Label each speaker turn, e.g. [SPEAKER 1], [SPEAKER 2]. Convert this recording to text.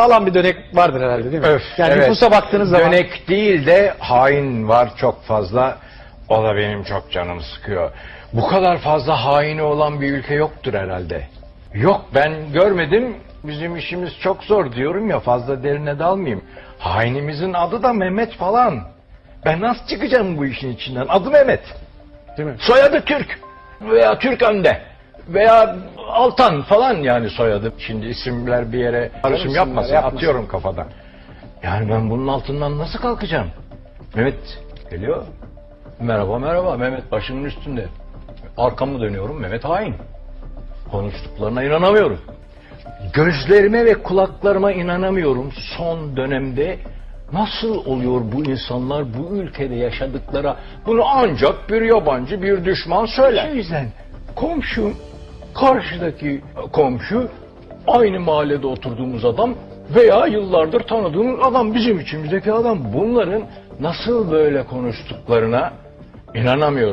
[SPEAKER 1] sağlam bir dönek vardır herhalde değil mi?
[SPEAKER 2] Öf,
[SPEAKER 1] yani
[SPEAKER 2] evet.
[SPEAKER 1] nüfusa baktığınız zaman
[SPEAKER 2] Dönek değil de hain var çok fazla. O da benim çok canımı sıkıyor. Bu kadar fazla haini olan bir ülke yoktur herhalde. Yok ben görmedim. Bizim işimiz çok zor diyorum ya fazla derine dalmayayım. Hainimizin adı da Mehmet falan. Ben nasıl çıkacağım bu işin içinden? Adı Mehmet.
[SPEAKER 1] değil mi?
[SPEAKER 2] Soyadı Türk veya Türk Önde veya Altan falan yani soyadı. Şimdi isimler bir yere karışım yapmasın
[SPEAKER 1] yapmasın.
[SPEAKER 2] atıyorum kafadan. Yani ben bunun altından nasıl kalkacağım? Mehmet geliyor. Merhaba merhaba Mehmet başının üstünde. Arkamı dönüyorum Mehmet hain. Konuştuklarına inanamıyorum. Gözlerime ve kulaklarıma inanamıyorum. Son dönemde nasıl oluyor bu insanlar bu ülkede yaşadıklara bunu ancak bir yabancı bir düşman söyler. O yüzden komşu karşıdaki komşu aynı mahallede oturduğumuz adam veya yıllardır tanıdığımız adam bizim içimizdeki adam bunların nasıl böyle konuştuklarına inanamıyorum.